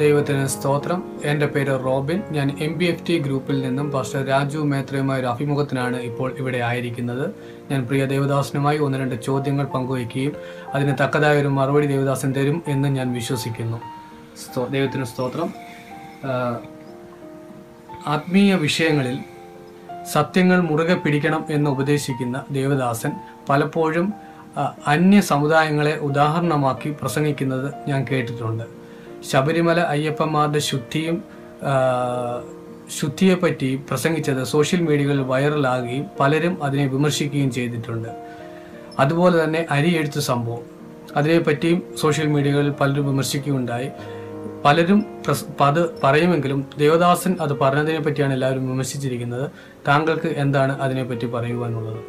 ദൈവത്തിന് സ്തോത്രം. എന്റെ പേര് റോബിൻ. ഞാൻ എം ബി എഫ് ടി ഗ്രൂപ്പിൽ നിന്നും പാസ്റ്റർ രാജു മേത്രയുമായ ഒരു അഭിമുഖത്തിനാണ് ഇപ്പോൾ ഇവിടെ ആയിരിക്കുന്നത്. ഞാൻ പ്രിയ ദേവദാസനുമായി ഒന്ന് രണ്ട് ചോദ്യങ്ങൾ പങ്കുവയ്ക്കുകയും അതിന് തക്കതായ ഒരു മറുപടി ദേവദാസൻ തരും എന്ന് ഞാൻ വിശ്വസിക്കുന്നു. ദൈവത്തിന് സ്തോത്രം. ആത്മീയ വിഷയങ്ങളിൽ സത്യങ്ങൾ മുറുകെ പിടിക്കണം എന്ന് ഉപദേശിക്കുന്ന ദേവദാസൻ പലപ്പോഴും അന്യ സമുദായങ്ങളെ ഉദാഹരണമാക്കി പ്രസംഗിക്കുന്നത് ഞാൻ കേട്ടിട്ടുണ്ട്. ശബരിമല അയ്യപ്പന്മാരുടെ ശുദ്ധിയും ശുദ്ധിയെപ്പറ്റി പ്രസംഗിച്ചത് സോഷ്യൽ മീഡിയകളിൽ വൈറലാകുകയും പലരും അതിനെ വിമർശിക്കുകയും ചെയ്തിട്ടുണ്ട്. അതുപോലെ തന്നെ അരി എഴുത്ത് സംഭവം. അതിനെപ്പറ്റിയും സോഷ്യൽ മീഡിയകളിൽ പലരും വിമർശിക്കുകയുണ്ടായി. പലരും അത് പറയുമെങ്കിലും ദേവദാസൻ അത് പറഞ്ഞതിനെ പറ്റിയാണ് എല്ലാവരും വിമർശിച്ചിരിക്കുന്നത്. താങ്കൾക്ക് എന്താണ് അതിനെപ്പറ്റി പറയുവാനുള്ളത്?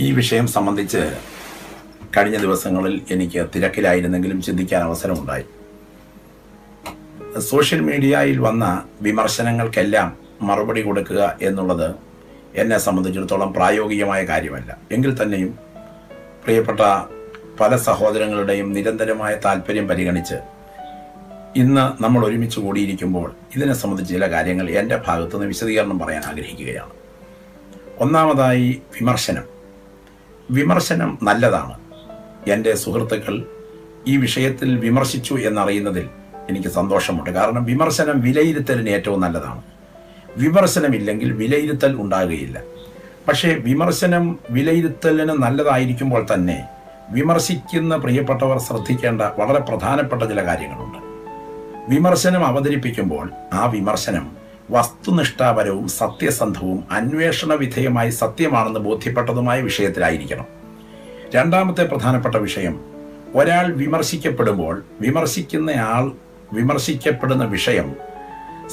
ഈ വിഷയം സംബന്ധിച്ച് കഴിഞ്ഞ ദിവസങ്ങളിൽ എനിക്ക് തിരക്കിലായിരുന്നെങ്കിലും ചിന്തിക്കാൻ അവസരമുണ്ടായി. സോഷ്യൽ മീഡിയയിൽ വന്ന വിമർശനങ്ങൾക്കെല്ലാം മറുപടി കൊടുക്കുക എന്നുള്ളത് എന്നെ സംബന്ധിച്ചിടത്തോളം പ്രായോഗികമായ കാര്യമല്ല. എങ്കിൽ തന്നെയും പ്രിയപ്പെട്ട പല സഹോദരങ്ങളുടെയും നിരന്തരമായ താല്പര്യം പരിഗണിച്ച് ഇന്ന് നമ്മൾ ഒരുമിച്ച് കൂടിയിരിക്കുമ്പോൾ ഇതിനെ സംബന്ധിച്ച് ചില കാര്യങ്ങൾ എന്റെ ഭാഗത്തുനിന്ന് വിശദീകരണം പറയാൻ ആഗ്രഹിക്കുകയാണ്. ഒന്നാമതായി വിമർശനം. വിമർശനം നല്ലതാണ്. എന്റെ സുഹൃത്തുക്കൾ ഈ വിഷയത്തിൽ വിമർശിച്ചു എന്നറിയുന്നതിൽ എനിക്ക് സന്തോഷമുണ്ട്. കാരണം വിമർശനം വിലയിരുത്തലിന് ഏറ്റവും നല്ലതാണ്. വിമർശനമില്ലെങ്കിൽ വിലയിരുത്തൽ ഉണ്ടാകുകയില്ല. പക്ഷേ വിമർശനം വിലയിരുത്തലിന് നല്ലതായിരിക്കുമ്പോൾ തന്നെ വിമർശിക്കുന്ന പ്രിയപ്പെട്ടവർ ശ്രദ്ധിക്കേണ്ട വളരെ പ്രധാനപ്പെട്ട ചില കാര്യങ്ങളുണ്ട്. വിമർശനം അവതരിപ്പിക്കുമ്പോൾ ആ വിമർശനം വസ്തുനിഷ്ഠാപരവും സത്യസന്ധവും അന്വേഷണ വിധേയമായി സത്യമാണെന്ന് ബോധ്യപ്പെട്ടതുമായ വിഷയത്തിലായിരിക്കണം. രണ്ടാമത്തെ പ്രധാനപ്പെട്ട വിഷയം. ഒരാൾ വിമർശിക്കപ്പെടുമ്പോൾ വിമർശിക്കുന്നയാൾ വിമർശിക്കപ്പെടുന്ന വിഷയം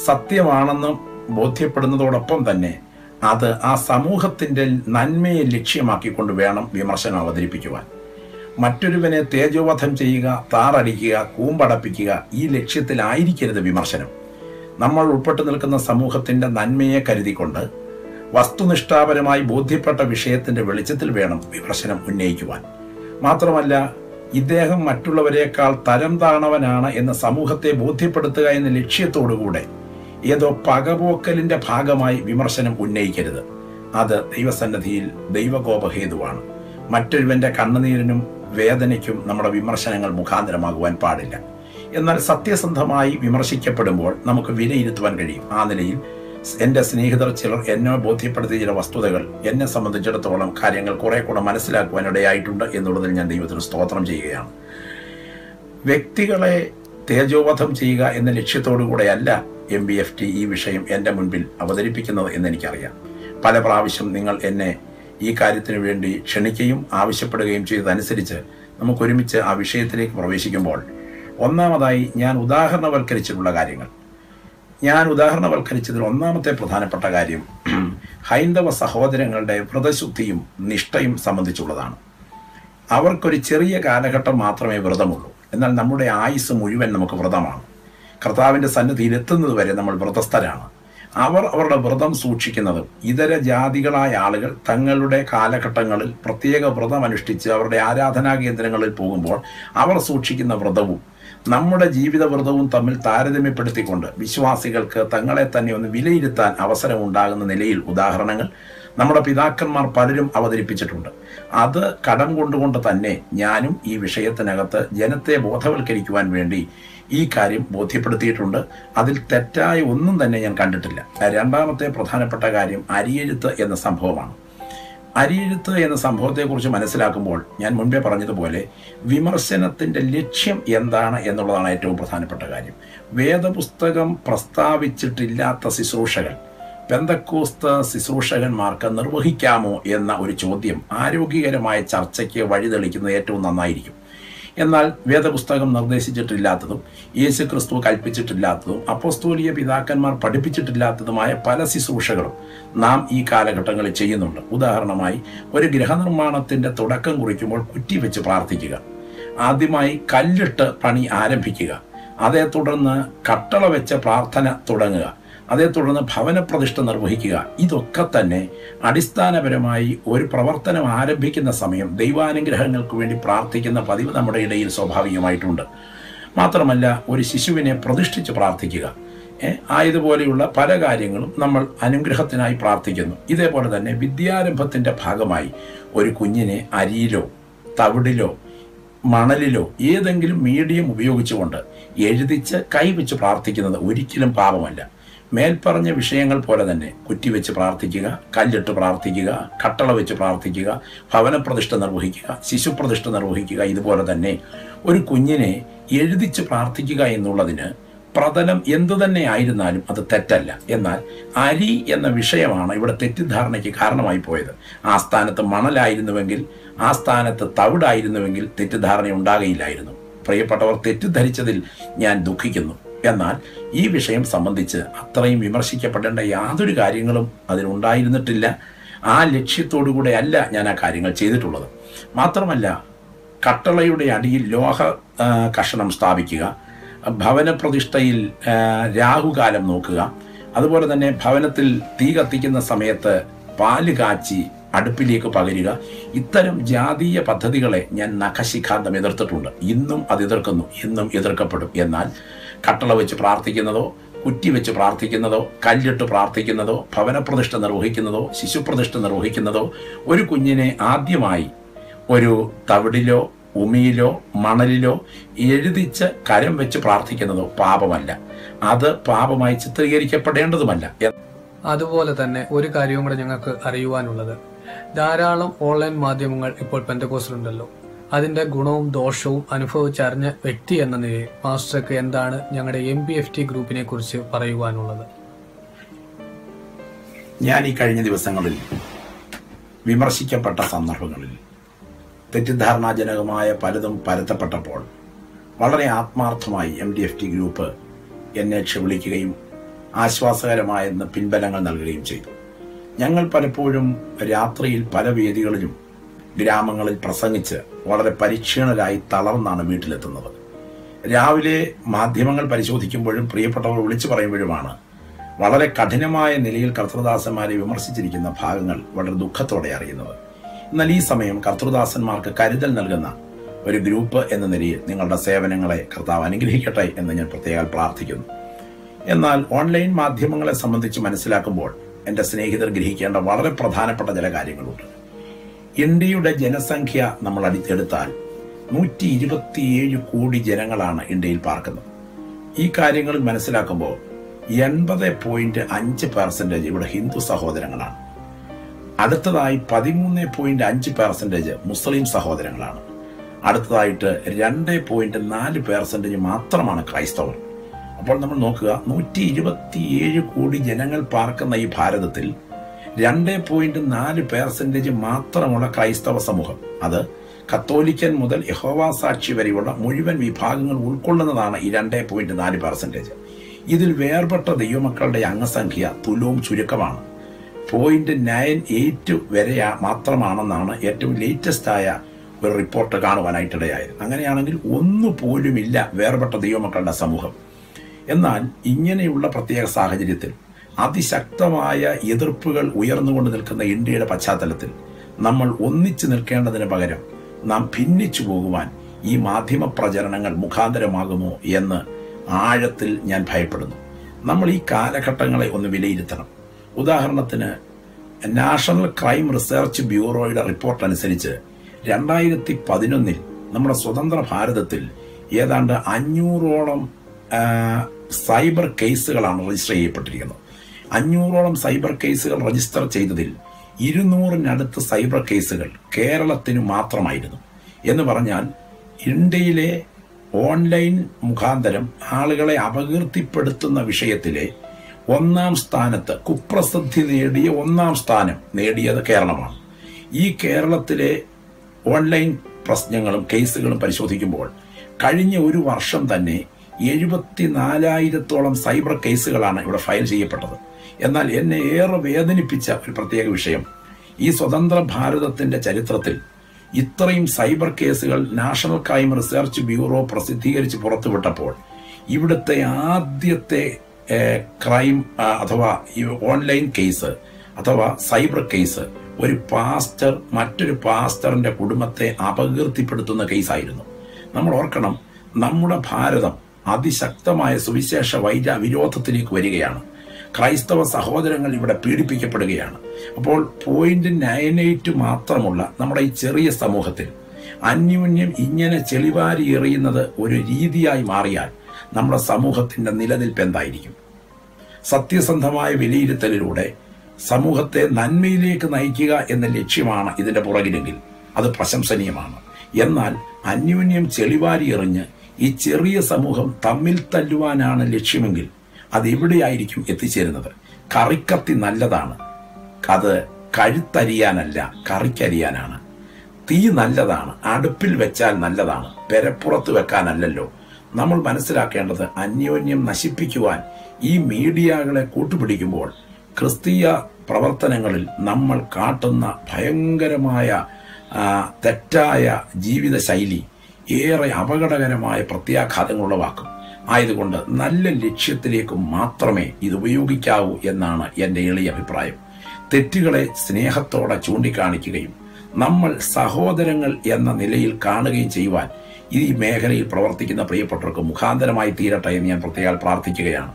സത്യമാണെന്ന് ബോധ്യപ്പെടുന്നതോടൊപ്പം തന്നെ അത് ആ സമൂഹത്തിന്റെ നന്മയെ ലക്ഷ്യമാക്കിക്കൊണ്ട് വേണം വിമർശനം അവതരിപ്പിക്കുവാൻ. മറ്റൊരുവനെ തേജോവധം ചെയ്യുക താറടിക്കുക കൂമ്പടപ്പിക്കുക ഈ ലക്ഷ്യത്തിലായിരിക്കരുത് വിമർശനം. നമ്മൾ ഉൾപ്പെട്ടു നിൽക്കുന്ന സമൂഹത്തിന്റെ നന്മയെ കരുതിക്കൊണ്ട് വസ്തുനിഷ്ഠാപരമായി ബോധ്യപ്പെട്ട വിഷയത്തിന്റെ വെളിച്ചത്തിൽ വേണം വിമർശനം ഉന്നയിക്കുവാൻ. മാത്രമല്ല ഇദ്ദേഹം മറ്റുള്ളവരെക്കാൾ തരം താണവനാണ് എന്ന് സമൂഹത്തെ ബോധ്യപ്പെടുത്തുക എന്ന ലക്ഷ്യത്തോടുകൂടെ ഏതോ പകപോക്കലിന്റെ ഭാഗമായി വിമർശനം ഉന്നയിക്കരുത്. അത് ദൈവസന്നദ്ധിയിൽ ദൈവകോപഹേതുവാണ്. മറ്റൊരുവന്റെ കണ്ണുനീരിനും വേദനയ്ക്കും നമ്മുടെ വിമർശനങ്ങൾ മുഖാന്തരമാകുവാൻ പാടില്ല. എന്നാൽ സത്യസന്ധമായി വിമർശിക്കപ്പെടുമ്പോൾ നമുക്ക് വിലയിരുത്തുവാൻ കഴിയും. ആ നിലയിൽ എന്റെ സ്നേഹിതർ ചിലർ എന്നെ ബോധ്യപ്പെടുത്തിയ ചില വസ്തുതകൾ എന്നെ സംബന്ധിച്ചിടത്തോളം കാര്യങ്ങൾ കുറെ കൂടെ മനസ്സിലാക്കുവാൻ ഇടയായിട്ടുണ്ട് എന്നുള്ളതിൽ ഞാൻ ദൈവത്തിന് സ്തോത്രം ചെയ്യുകയാണ്. വ്യക്തികളെ തേജോവധം ചെയ്യുക എന്ന ലക്ഷ്യത്തോടു കൂടെയല്ല എം ബി എഫ് ടി ഈ വിഷയം എന്റെ മുൻപിൽ അവതരിപ്പിക്കുന്നത് എന്ന് എനിക്കറിയാം. പല പ്രാവശ്യം നിങ്ങൾ എന്നെ ഈ കാര്യത്തിനു വേണ്ടി ക്ഷണിക്കുകയും ആവശ്യപ്പെടുകയും ചെയ്തതനുസരിച്ച് നമുക്ക് ഒരുമിച്ച് ആ വിഷയത്തിലേക്ക് പ്രവേശിക്കുമ്പോൾ ഒന്നാമതായി ഞാൻ ഉദാഹരണവൽക്കരിച്ചിട്ടുള്ള കാര്യങ്ങൾ. ഞാൻ ഉദാഹരണവൽക്കരിച്ചതിൽ ഒന്നാമത്തെ പ്രധാനപ്പെട്ട കാര്യം ഹൈന്ദവ സഹോദരങ്ങളുടെ വ്രതശുദ്ധിയും നിഷ്ഠയും സംബന്ധിച്ചുള്ളതാണ്. അവർക്കൊരു ചെറിയ കാലഘട്ടം മാത്രമേ വ്രതമുള്ളൂ. എന്നാൽ നമ്മുടെ ആയുസ് മുഴുവൻ നമുക്ക് വ്രതമാണ്. കർത്താവിന്റെ സന്നിധിയിൽ എത്തുന്നത് വരെ നമ്മൾ വ്രതസ്ഥരാണ്. അവർ അവരുടെ വ്രതം സൂക്ഷിക്കുന്നതും ഇതര ജാതികളായ ആളുകൾ തങ്ങളുടെ കാലഘട്ടങ്ങളിൽ പ്രത്യേക വ്രതം അനുഷ്ഠിച്ച് അവരുടെ ആരാധനാ കേന്ദ്രങ്ങളിൽ പോകുമ്പോൾ അവർ സൂക്ഷിക്കുന്ന വ്രതവും നമ്മുടെ ജീവിത വ്രതവും തമ്മിൽ താരതമ്യപ്പെടുത്തിക്കൊണ്ട് വിശ്വാസികൾക്ക് തങ്ങളെ തന്നെ ഒന്ന് വിലയിരുത്താൻ അവസരം ഉണ്ടാകുന്ന നിലയിൽ ഉദാഹരണങ്ങൾ നമ്മുടെ പിതാക്കന്മാർ പലരും അവതരിപ്പിച്ചിട്ടുണ്ട്. അത് കടം കൊണ്ടുകൊണ്ട് തന്നെ ഞാനും ഈ വിഷയത്തിനകത്ത് ജനത്തെ ബോധവൽക്കരിക്കുവാൻ വേണ്ടി ഈ കാര്യം ബോധ്യപ്പെടുത്തിയിട്ടുണ്ട്. അതിൽ തെറ്റായ ഒന്നും തന്നെ ഞാൻ കണ്ടിട്ടില്ല. രണ്ടാമത്തെ പ്രധാനപ്പെട്ട കാര്യം അരിയെഴുത്ത് എന്ന സംഭവമാണ്. അരിയെഴുത്ത് എന്ന സംഭവത്തെക്കുറിച്ച് മനസ്സിലാക്കുമ്പോൾ ഞാൻ മുൻപേ പറഞ്ഞതുപോലെ വിമർശനത്തിന്റെ ലക്ഷ്യം എന്താണ് എന്നുള്ളതാണ് ഏറ്റവും പ്രധാനപ്പെട്ട കാര്യം. വേദപുസ്തകം പ്രസ്താവിച്ചിട്ടില്ലാത്ത ശുശ്രൂഷകൾ. പെന്തക്കോസ്ത ശുശ്രൂഷകന്മാർക്ക് നിർവഹിക്കാമോ എന്ന ഒരു ചോദ്യം ആരോഗ്യകരമായ ചർച്ചയ്ക്ക് വഴിതെളിക്കുന്നത് ഏറ്റവും നന്നായിരിക്കും. എന്നാൽ വേദപുസ്തകം നിർദ്ദേശിച്ചിട്ടില്ലാത്തതും യേശു ക്രിസ്തു കൽപ്പിച്ചിട്ടില്ലാത്തതും അപ്പോസ്തോലിയ പിതാക്കന്മാർ പഠിപ്പിച്ചിട്ടില്ലാത്തതുമായ പല ശുശ്രൂഷകളും നാം ഈ കാലഘട്ടങ്ങളിൽ ചെയ്യുന്നുണ്ട്. ഉദാഹരണമായി ഒരു ഗൃഹനിർമ്മാണത്തിന്റെ തുടക്കം കുറിക്കുമ്പോൾ കുറ്റിവെച്ച് പ്രാർത്ഥിക്കുക. ആദ്യമായി കല്ലിട്ട് പണി ആരംഭിക്കുക. അതേ തുടർന്ന് കട്ടള വെച്ച് പ്രാർത്ഥന തുടങ്ങുക. അതേ തുടർന്ന് ഭവനപ്രതിഷ്ഠ നിർവഹിക്കുക. ഇതൊക്കെ തന്നെ അടിസ്ഥാനപരമായി ഒരു പ്രവർത്തനം ആരംഭിക്കുന്ന സമയം ദൈവാനുഗ്രഹങ്ങൾക്ക് വേണ്ടി പ്രാർത്ഥിക്കുന്ന പതിവ് നമ്മുടെ ഇടയിൽ സ്വാഭാവികമായിട്ടുണ്ട്. മാത്രമല്ല ഒരു ശിശുവിനെ പ്രതിഷ്ഠിച്ച് പ്രാർത്ഥിക്കുക. ആയതുപോലെയുള്ള പല കാര്യങ്ങളും നമ്മൾ അനുഗ്രഹത്തിനായി പ്രാർത്ഥിക്കുന്നു. ഇതേപോലെ തന്നെ വിദ്യാരംഭത്തിന്റെ ഭാഗമായി ഒരു കുഞ്ഞിനെ അരിയിലോ തവിടിലോ മണലിലോ ഏതെങ്കിലും മീഡിയം ഉപയോഗിച്ചുകൊണ്ട് എഴുതിച്ച് കൈവച്ച് പ്രാർത്ഥിക്കുന്നത് ഒരിക്കലും പാപമല്ല. മേൽപ്പറഞ്ഞ വിഷയങ്ങൾ പോലെ തന്നെ കുറ്റിവെച്ച് പ്രാർത്ഥിക്കുക കല്ലിട്ട് പ്രാർത്ഥിക്കുക കട്ടള വെച്ച് പ്രാർത്ഥിക്കുക ഭവനപ്രതിഷ്ഠ നിർവഹിക്കുക ശിശുപ്രതിഷ്ഠ നിർവഹിക്കുക ഇതുപോലെ തന്നെ ഒരു കുഞ്ഞിനെ എഴുതിച്ച് പ്രാർത്ഥിക്കുക എന്നുള്ളതിന് പ്രതലം എന്തു തന്നെ ആയിരുന്നാലും അത് തെറ്റല്ല. എന്നാൽ അരി എന്ന വിഷയമാണ് ഇവിടെ തെറ്റിദ്ധാരണയ്ക്ക് കാരണമായി പോയത്. ആ സ്ഥാനത്ത് മണലായിരുന്നുവെങ്കിൽ ആ സ്ഥാനത്ത് തവിടായിരുന്നുവെങ്കിൽ തെറ്റിദ്ധാരണ ഉണ്ടാകയില്ലായിരുന്നു പ്രിയപ്പെട്ടവർ തെറ്റിദ്ധരിച്ചതിൽ ഞാൻ ദുഃഖിക്കുന്നു. എന്നാൽ ഈ വിഷയം സംബന്ധിച്ച് അത്രയും വിമർശിക്കപ്പെടേണ്ട യാതൊരു കാര്യങ്ങളും അതിനുണ്ടായിരുന്നിട്ടില്ല ആ ലക്ഷ്യത്തോടുകൂടെ അല്ല ഞാൻ ആ കാര്യങ്ങൾ ചെയ്തിട്ടുള്ളത്. മാത്രമല്ല കട്ടളയുടെ അടിയിൽ ലോഹ കഷണം സ്ഥാപിക്കുക ഭവന പ്രതിഷ്ഠയിൽ രാഹുകാലം നോക്കുക അതുപോലെ തന്നെ ഭവനത്തിൽ തീ കത്തിക്കുന്ന സമയത്ത് പാൽ കാച്ചി അടുപ്പിലേക്ക് പകരുക ഇത്തരം ജാതീയ പദ്ധതികളെ ഞാൻ നഖശിഖാന്തം എതിർത്തിട്ടുണ്ട്. ഇന്നും അത് എതിർക്കുന്നു ഇന്നും എതിർക്കപ്പെടും. എന്നാൽ കട്ടള വെച്ച് പ്രാർത്ഥിക്കുന്നതോ കുറ്റി വെച്ച് പ്രാർത്ഥിക്കുന്നതോ കല്ലിട്ട് പ്രാർത്ഥിക്കുന്നതോ ഭവനപ്രതിഷ്ഠ നിർവഹിക്കുന്നതോ ശിശുപ്രതിഷ്ഠ നിർവഹിക്കുന്നതോ ഒരു കുഞ്ഞിനെ ആദ്യമായി ഒരു തവിടിലോ ഉമിയിലോ മണലിലോ എഴുതിച്ച് കരം വെച്ച് പ്രാർത്ഥിക്കുന്നതോ പാപമല്ല. അത് പാപമായി ചിത്രീകരിക്കപ്പെടേണ്ടതുമല്ല. അതുപോലെ തന്നെ ഒരു കാര്യവും കൂടെ ഞങ്ങൾക്ക് അറിയുവാനുള്ളത്. ധാരാളം ഓൺലൈൻ മാധ്യമങ്ങൾ ഇപ്പോൾ പെന്തക്കോസിലുണ്ടല്ലോ അതിന്റെ ഗുണവും ദോഷവും അനുഭവിച്ചറിഞ്ഞ വ്യക്തി എന്ന നിലയിൽ മാസ്റ്റർക്ക് എന്താണ് ഞങ്ങളുടെ എം ബി എഫ് ടി ഗ്രൂപ്പിനെ കുറിച്ച് പറയുവാനുള്ളത്? ഞാൻ ഈ കഴിഞ്ഞ ദിവസങ്ങളിൽ വിമർശിക്കപ്പെട്ട സന്ദർഭങ്ങളിൽ തെറ്റിദ്ധാരണാജനകമായ പലതും പരത്തപ്പെട്ടപ്പോൾ വളരെ ആത്മാർത്ഥമായി M D F T group എന്നെ ക്ഷവിളിക്കുകയും ആശ്വാസകരമായ പിൻബലങ്ങൾ നൽകുകയും ചെയ്തു. ഞങ്ങൾ പലപ്പോഴും രാത്രിയിൽ പല വേദികളിലും ഗ്രാമങ്ങളിൽ പ്രസംഗിച്ച് വളരെ പരിക്ഷീണരായി തളർന്നാണ് വീട്ടിലെത്തുന്നത്. രാവിലെ മാധ്യമങ്ങൾ പരിശോധിക്കുമ്പോഴും പ്രിയപ്പെട്ടവർ വിളിച്ചു പറയുമ്പോഴുമാണ് വളരെ കഠിനമായ നിലയിൽ കർത്തൃദാസന്മാരെ വിമർശിച്ചിരിക്കുന്ന ഭാഗങ്ങൾ വളരെ ദുഃഖത്തോടെ അറിയുന്നത്. എന്നാൽ ഈ സമയം കർത്തൃദാസന്മാർക്ക് കരുതൽ നൽകുന്ന ഒരു ഗ്രൂപ്പ് എന്ന നിലയിൽ നിങ്ങളുടെ സേവനങ്ങളെ കർത്താവ് അനുഗ്രഹിക്കട്ടെ എന്ന് ഞാൻ പ്രത്യേകം പ്രാർത്ഥിക്കുന്നു. എന്നാൽ ഓൺലൈൻ മാധ്യമങ്ങളെ സംബന്ധിച്ച് മനസ്സിലാക്കുമ്പോൾ എന്റെ സ്നേഹിതർ ഗ്രഹിക്കേണ്ട വളരെ പ്രധാനപ്പെട്ട ചില കാര്യങ്ങളുണ്ട്. ഇന്ത്യയുടെ ജനസംഖ്യ നമ്മൾ അടിച്ചെടുത്താൽ നൂറ്റി ഇരുപത്തിയേഴ് കോടി ജനങ്ങളാണ് ഇന്ത്യയിൽ പാർക്കുന്നത്. ഈ കാര്യങ്ങൾ മനസ്സിലാക്കുമ്പോൾ എൺപത് പോയിന്റ് അഞ്ച് പെർസെന്റേജ് ഇവിടെ ഹിന്ദു സഹോദരങ്ങളാണ്. അടുത്തതായി പതിമൂന്ന് പോയിന്റ് അഞ്ച് പെർസെന്റേജ് മുസ്ലിം സഹോദരങ്ങളാണ്. അടുത്തതായിട്ട് രണ്ട് പോയിന്റ് നാല് പെർസെന്റേജ് മാത്രമാണ് ക്രൈസ്തവർ. അപ്പോൾ നമ്മൾ നോക്കുക നൂറ്റി ഇരുപത്തിയേഴ് കോടി ജനങ്ങൾ പാർക്കുന്ന ഈ ഭാരതത്തിൽ രണ്ട് പോയിന്റ് നാല് പെർസെന്റേജ് മാത്രമുള്ള ക്രൈസ്തവ സമൂഹം. അത് കത്തോലിക്കൻ മുതൽ യഹോവ സാക്ഷി വരെയുള്ള മുഴുവൻ വിഭാഗങ്ങൾ ഉൾക്കൊള്ളുന്നതാണ് ഈ രണ്ട് പോയിന്റ് നാല് പെർസെന്റേജ് ഇതിൽ വേർപെട്ട ദൈവമക്കളുടെ അംഗസംഖ്യ തുലവും ചുരുക്കമാണ്. പോയിന്റ് നയൻ എയ്റ്റ് വരെ മാത്രമാണെന്നാണ് ഏറ്റവും ലേറ്റസ്റ്റ് ആയ ഒരു റിപ്പോർട്ട് കാണുവാനായിട്ടിടയായത്. അങ്ങനെയാണെങ്കിൽ ഒന്നു പോലുമില്ല വേർപെട്ട ദൈവമക്കളുടെ സമൂഹം. എന്നാൽ ഇങ്ങനെയുള്ള പ്രത്യേക സാഹചര്യത്തിൽ അതിശക്തമായ എതിർപ്പുകൾ ഉയർന്നുകൊണ്ട് നിൽക്കുന്ന ഇന്ത്യയുടെ പശ്ചാത്തലത്തിൽ നമ്മൾ ഒന്നിച്ചു നിൽക്കേണ്ടതിന് പകരം നാം ഭിന്നിച്ചു പോകുവാൻ ഈ മാധ്യമ പ്രചരണങ്ങൾ മുഖാന്തരമാകുമോ എന്ന് ആഴത്തിൽ ഞാൻ ഭയപ്പെടുന്നു. നമ്മൾ ഈ കാലഘട്ടങ്ങളെ ഒന്ന് വിലയിരുത്തണം. ഉദാഹരണത്തിന് നാഷണൽ ക്രൈം റിസർച്ച് ബ്യൂറോയുടെ റിപ്പോർട്ട് അനുസരിച്ച് രണ്ടായിരത്തി പതിനൊന്നിൽ നമ്മുടെ സ്വതന്ത്ര ഭാരതത്തിൽ ഏതാണ്ട് അഞ്ഞൂറോളം സൈബർ കേസുകളാണ് രജിസ്റ്റർ ചെയ്യപ്പെട്ടിരിക്കുന്നത്. അഞ്ഞൂറോളം സൈബർ കേസുകൾ രജിസ്റ്റർ ചെയ്തതിൽ ഇരുന്നൂറിനടുത്ത് സൈബർ കേസുകൾ കേരളത്തിന് മാത്രമായിരുന്നു. എന്ന് പറഞ്ഞാൽ ഇന്ത്യയിലെ ഓൺലൈൻ മുഖാന്തരം ആളുകളെ അപകീർത്തിപ്പെടുത്തുന്ന വിഷയത്തിലെ ഒന്നാം സ്ഥാനത്ത് കുപ്രസിദ്ധി നേടിയ ഒന്നാം സ്ഥാനം നേടിയത് കേരളമാണ്. ഈ കേരളത്തിലെ ഓൺലൈൻ പ്രശ്നങ്ങളും കേസുകളും പരിശോധിക്കുമ്പോൾ കഴിഞ്ഞ ഒരു വർഷം തന്നെ എഴുപത്തിനാലായിരത്തോളം സൈബർ കേസുകളാണ് ഇവിടെ ഫയൽ ചെയ്യപ്പെട്ടത്. എന്നാൽ എന്നെ ഏറെ വേദനിപ്പിച്ച ഒരു പ്രത്യേക വിഷയം. ഈ സ്വതന്ത്ര ഭാരതത്തിന്റെ ചരിത്രത്തിൽ ഇത്രയും സൈബർ കേസുകൾ നാഷണൽ ക്രൈം റിസർച്ച് ബ്യൂറോ പ്രസിദ്ധീകരിച്ച് പുറത്തുവിട്ടപ്പോൾ ഇവിടുത്തെ ആദ്യത്തെ ക്രൈം അഥവാ ഈ ഓൺലൈൻ കേസ് അഥവാ സൈബർ കേസ് ഒരു പാസ്റ്റർ മറ്റൊരു പാസ്റ്ററിന്റെ കുടുംബത്തെ അപകീർത്തിപ്പെടുത്തുന്ന കേസായിരുന്നു. നമ്മൾ ഓർക്കണം നമ്മുടെ ഭാരതം അതിശക്തമായ സുവിശേഷ വൈര വിരോധത്തിലേക്ക് വരികയാണ്. ക്രൈസ്തവ സഹോദരങ്ങൾ ഇവിടെ പീഡിപ്പിക്കപ്പെടുകയാണ്. അപ്പോൾ പോയിന്റ് നയൻ എയ്റ്റ് മാത്രമുള്ള നമ്മുടെ ഈ ചെറിയ സമൂഹത്തിൽ അന്യോന്യം ഇങ്ങനെ ചെളിവാരി എറിയുന്നത് ഒരു രീതിയായി മാറിയാൽ നമ്മുടെ സമൂഹത്തിന്റെ നിലനിൽപ്പ് എന്തായിരിക്കും? സത്യസന്ധമായ വിലയിരുത്തലിലൂടെ സമൂഹത്തെ നന്മയിലേക്ക് നയിക്കുക എന്ന ലക്ഷ്യമാണ് ഇതിന്റെ പുറകിലെങ്കിൽ അത് പ്രശംസനീയമാണ്. എന്നാൽ അന്യോന്യം ചെളിവാരി എറിഞ്ഞ് ഈ ചെറിയ സമൂഹം തമ്മിൽ തല്ലുവാനാണ് ലക്ഷ്യമെങ്കിൽ അത് എവിടെയായിരിക്കും എത്തിച്ചേരുന്നത്? കറിക്കത്തി നല്ലതാണ്. അത് കഴുത്തരിയാനല്ല കറിക്കരിയാനാണ്. തീ നല്ലതാണ് അടുപ്പിൽ വെച്ചാൽ നല്ലതാണ് പെരപ്പുറത്ത് വെക്കാനല്ലല്ലോ. നമ്മൾ മനസ്സിലാക്കേണ്ടത് അന്യോന്യം നശിപ്പിക്കുവാൻ ഈ മീഡിയകളെ കൂട്ടുപിടിക്കുമ്പോൾ ക്രിസ്തീയ പ്രവർത്തനങ്ങളിൽ നമ്മൾ കാട്ടുന്ന ഭയങ്കരമായ തെറ്റായ ജീവിത ശൈലി ഏറെ അപകടകരമായ പ്രത്യാഘാതങ്ങൾ ഉളവാക്കും ആയതുകൊണ്ട് നല്ല ലക്ഷ്യത്തിലേക്ക് മാത്രമേ ഇത് ഉപയോഗിക്കാവൂ എന്നാണ് എന്റെ എളിയ അഭിപ്രായം. തെറ്റുകളെ സ്നേഹത്തോടെ ചൂണ്ടിക്കാണിക്കുകയും നമ്മൾ സഹോദരങ്ങൾ എന്ന നിലയിൽ കാണുകയും ചെയ്യുവാൻ ഈ മേഖലയിൽ പ്രവർത്തിക്കുന്ന പ്രിയപ്പെട്ടവർക്ക് മുഖാന്തരമായി തീരട്ടെ എന്ന് ഞാൻ പ്രത്യേകം പ്രാർത്ഥിക്കുകയാണ്.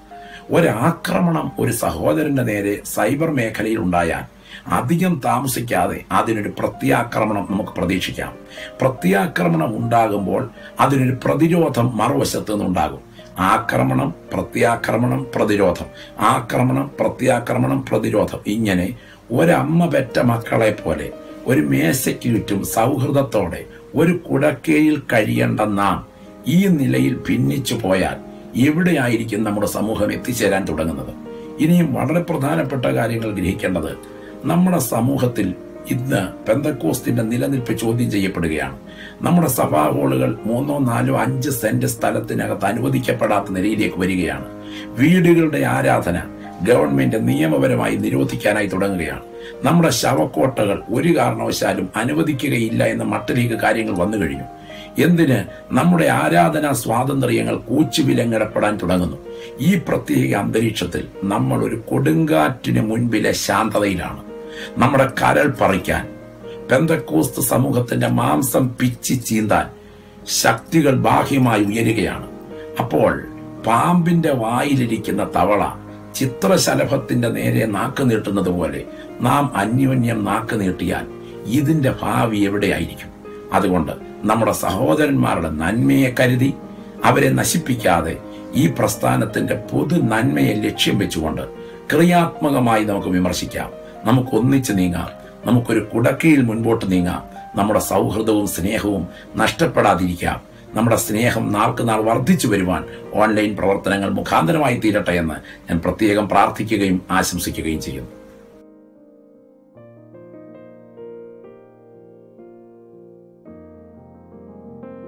ഒരാക്രമണം ഒരു സഹോദരന്റെ നേരെ സൈബർ മേഖലയിൽ ഉണ്ടായാൽ അധികം താമസിക്കാതെ അതിനൊരു പ്രത്യാക്രമണം നമുക്ക് പ്രതീക്ഷിക്കാം. പ്രത്യാക്രമണം ഉണ്ടാകുമ്പോൾ അതിനൊരു പ്രതിരോധം മറുവശത്ത് നിന്നുണ്ടാകും. ആക്രമണം പ്രത്യാക്രമണം പ്രതിരോധം. ആക്രമണം പ്രത്യാക്രമണം പ്രതിരോധം. ഇങ്ങനെ ഒരമ്മ പെറ്റ മക്കളെ പോലെ ഒരു മേശയ്ക്ക് ചുറ്റും സൗഹൃദത്തോടെ ഒരു കുടക്കീഴിൽ കഴിയേണ്ട നാം ഈ നിലയിൽ ഭിന്നിച്ചു പോയാൽ എവിടെയായിരിക്കും നമ്മുടെ സമൂഹം എത്തിച്ചേരാൻ തുടങ്ങുന്നത്? ഇനിയും വളരെ പ്രധാനപ്പെട്ട കാര്യങ്ങൾ ഗ്രഹിക്കേണ്ടത് നമ്മുടെ സമൂഹത്തിൽ ഇന്ന് പെന്തക്കോസ്തിന്റെ നിലനിൽപ്പ് ചോദ്യം ചെയ്യപ്പെടുകയാണ്. നമ്മുടെ സഭാ ഹോളുകൾ മൂന്നോ നാലോ അഞ്ച് സെന്റ് സ്ഥലത്തിനകത്ത് അനുവദിക്കപ്പെടാത്ത നിലയിലേക്ക് വരികയാണ്. വീടുകളുടെ ആരാധന ഗവൺമെന്റ് നിയമപരമായി നിരോധിക്കാനായി തുടങ്ങുകയാണ്. നമ്മുടെ ശവക്കോട്ടകൾ ഒരു കാരണവശാലും അനുവദിക്കുകയില്ല എന്ന മട്ടിലേക്ക് കാര്യങ്ങൾ വന്നു കഴിഞ്ഞു. എന്തിന്? നമ്മുടെ ആരാധനാ സ്വാതന്ത്ര്യങ്ങൾ കൂച്ചുവിലങ്ങിടപ്പെടാൻ തുടങ്ങുന്നു. ഈ പ്രത്യേക അന്തരീക്ഷത്തിൽ നമ്മൾ ഒരു കൊടുങ്കാറ്റിന് മുൻപിലെ ശാന്തതയിലാണ്. നമ്മുടെ കരൾ പറിക്കാൻ പെന്തക്കോസ്ത് സമൂഹത്തിന്റെ മാംസം പിച്ചി ചീന്താൻ ശക്തികൾ ബാഹ്യമായി ഉയരുകയാണ്. അപ്പോൾ പാമ്പിന്റെ വായിലിരിക്കുന്ന തവള ചിത്രശലഭത്തിന്റെ നേരെ നാക്ക് നീട്ടുന്നത് പോലെ നാം അന്യോന്യം നാക്ക് നീട്ടിയാൽ ഇതിന്റെ ഭാവി എവിടെയായിരിക്കും? അതുകൊണ്ട് നമ്മുടെ സഹോദരന്മാരുടെ നന്മയെ കരുതി അവരെ നശിപ്പിക്കാതെ ഈ പ്രസ്ഥാനത്തിന്റെ പൊതു നന്മയെ ലക്ഷ്യം വെച്ചുകൊണ്ട് ക്രിയാത്മകമായി നമുക്ക് വിമർശിക്കാം. നമുക്ക് ഒന്നിച്ച് നീങ്ങാം. നമുക്കൊരു കുടക്കയിൽ മുൻപോട്ട് നീങ്ങാം. നമ്മുടെ സൗഹൃദവും സ്നേഹവും നഷ്ടപ്പെടാതിരിക്കാം. നമ്മുടെ സ്നേഹം നാൾക്ക് നാൾ വർദ്ധിച്ചു വരുവാൻ ഓൺലൈൻ പ്രവർത്തനങ്ങൾ മുഖാന്തരമായി തീരട്ടെ എന്ന് ഞാൻ പ്രത്യേകം പ്രാർത്ഥിക്കുകയും ആശംസിക്കുകയും ചെയ്യുന്നു.